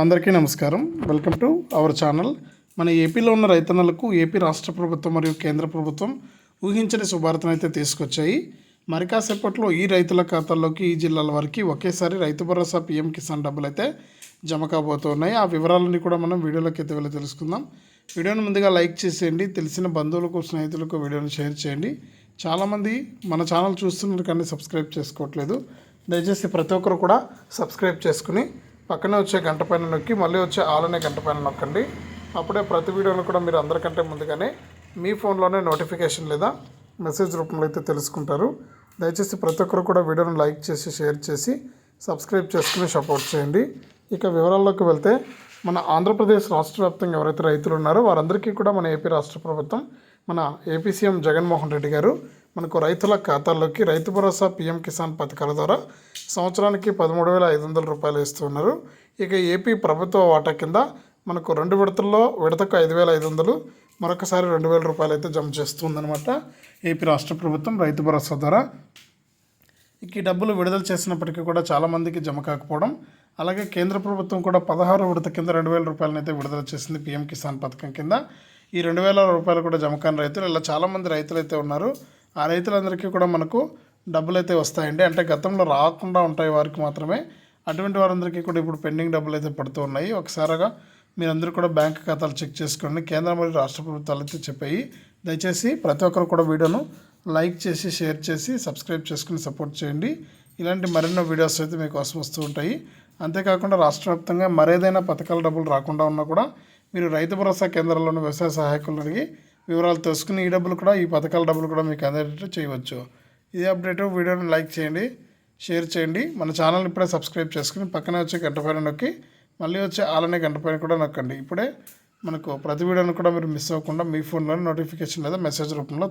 అందరికీ నమస్కారం. Welcome to our channel మన ఏపీలో ఉన్న రైతన్నలకు ఏపీ రాష్ట్ర ప్రభుత్వం మరియు కేంద్ర ప్రభుత్వం ఊహించని శుభార్తను అయితే తీసుకొచ్చాయి. మరి కాసేపట్లో ఈ రైతుల ఖాతాల్లోకి ఈ జిల్లాల వారికి ఒకేసారి రైతు భరోసా పీఎం కిసాన్ డబ్బులు అయితే జమ కాబోతున్నాయి. ఆ వివరాలన్నీ కూడా మనం వీడియోలోకి అయితే వెళ్ళి తెలుసుకుందాం. వీడియోని ముందుగా లైక్ చేసేయండి. తెలిసిన బంధువులకు స్నేహితులకు వీడియోని షేర్ చేయండి. చాలామంది మన ఛానల్ చూస్తున్నారు కానీ సబ్స్క్రైబ్ చేసుకోవట్లేదు. దయచేసి ప్రతి ఒక్కరు కూడా సబ్స్క్రైబ్ చేసుకుని పక్కనే వచ్చే గంట పైన నొక్కి మళ్ళీ వచ్చే ఆలనే గంట పైన నొక్కండి. అప్పుడే ప్రతి వీడియోను కూడా మీరు అందరికంటే ముందుగానే మీ ఫోన్లోనే నోటిఫికేషన్ లేదా మెసేజ్ రూపంలో అయితే తెలుసుకుంటారు. దయచేసి ప్రతి ఒక్కరు కూడా వీడియోను లైక్ చేసి షేర్ చేసి సబ్స్క్రైబ్ చేసుకుని సపోర్ట్ చేయండి. ఇక వివరాల్లోకి వెళ్తే మన ఆంధ్రప్రదేశ్ రాష్ట్ర వ్యాప్తంగా ఎవరైతే రైతులు ఉన్నారో వారందరికీ కూడా మన ఏపీ రాష్ట్ర ప్రభుత్వం మన ఏపీ సీఎం జగన్మోహన్ రెడ్డి గారు మనకు రైతుల ఖాతాల్లోకి రైతు భరోసా పీఎం కిసాన్ పథకాల ద్వారా సంవత్సరానికి పదమూడు వేల ఐదు వందల రూపాయలు ఇస్తున్నారు. ఇక ఏపీ ప్రభుత్వ వాటా కింద మనకు రెండు విడతల్లో విడతకు ఐదు వేల ఐదు వందలు మరొకసారి రెండు వేల రూపాయలు అయితే జమ చేస్తుందన్నమాట. ఏపీ రాష్ట్ర ప్రభుత్వం రైతు భరోసా ద్వారా ఇక ఈ డబ్బులు విడుదల చేసినప్పటికీ కూడా చాలామందికి జమ కాకపోవడం అలాగే కేంద్ర ప్రభుత్వం కూడా పదహారు విడత కింద రెండు వేల రూపాయలను అయితే విడుదల చేసింది పీఎం కిసాన్ పథకం కింద. ఈ రెండు వేల రూపాయలు కూడా జమ కాని రైతులు ఇలా చాలామంది రైతులు అయితే ఉన్నారు. ఆ రైతులందరికీ కూడా మనకు డబ్బులు అయితే వస్తాయండి. అంటే గతంలో రాకుండా ఉంటాయి వారికి మాత్రమే. అటువంటి వారందరికీ కూడా ఇప్పుడు పెండింగ్ డబ్బులు అయితే పడుతూ ఉన్నాయి. ఒకసారిగా మీరందరూ కూడా బ్యాంక్ ఖాతాలు చెక్ చేసుకోండి. కేంద్ర మరియు రాష్ట్ర ప్రభుత్వాలు అయితే చెప్పాయి. దయచేసి ప్రతి ఒక్కరు కూడా వీడియోను లైక్ చేసి షేర్ చేసి సబ్స్క్రైబ్ చేసుకుని సపోర్ట్ చేయండి. ఇలాంటి మరెన్నో వీడియోస్ అయితే మీకోసం వస్తూ ఉంటాయి. అంతేకాకుండా రాష్ట్ర వ్యాప్తంగా మరేదైనా పథకాల డబ్బులు రాకుండా ఉన్నా కూడా మీరు రైతు భరోసా కేంద్రాల్లోని వ్యవసాయ సహాయకులు అడిగి వివరాలు తెలుసుకుని ఈ డబ్బులు కూడా ఈ పథకాల డబ్బులు కూడా మీకు అందేటట్టు చేయవచ్చు. ఇదే అప్డేట్ వీడియోని లైక్ చేయండి షేర్ చేయండి. మన ఛానల్ ఇప్పుడే సబ్స్క్రైబ్ చేసుకుని పక్కనే వచ్చే గంట పైన నొక్కి మళ్ళీ వచ్చే ఆలనే గంట పైన కూడా నొక్కండి. ఇప్పుడే మనకు ప్రతి వీడియోని కూడా మీరు మిస్ అవ్వకుండా మీ ఫోన్లోనే నోటిఫికేషన్ లేదా మెసేజ్ రూపంలో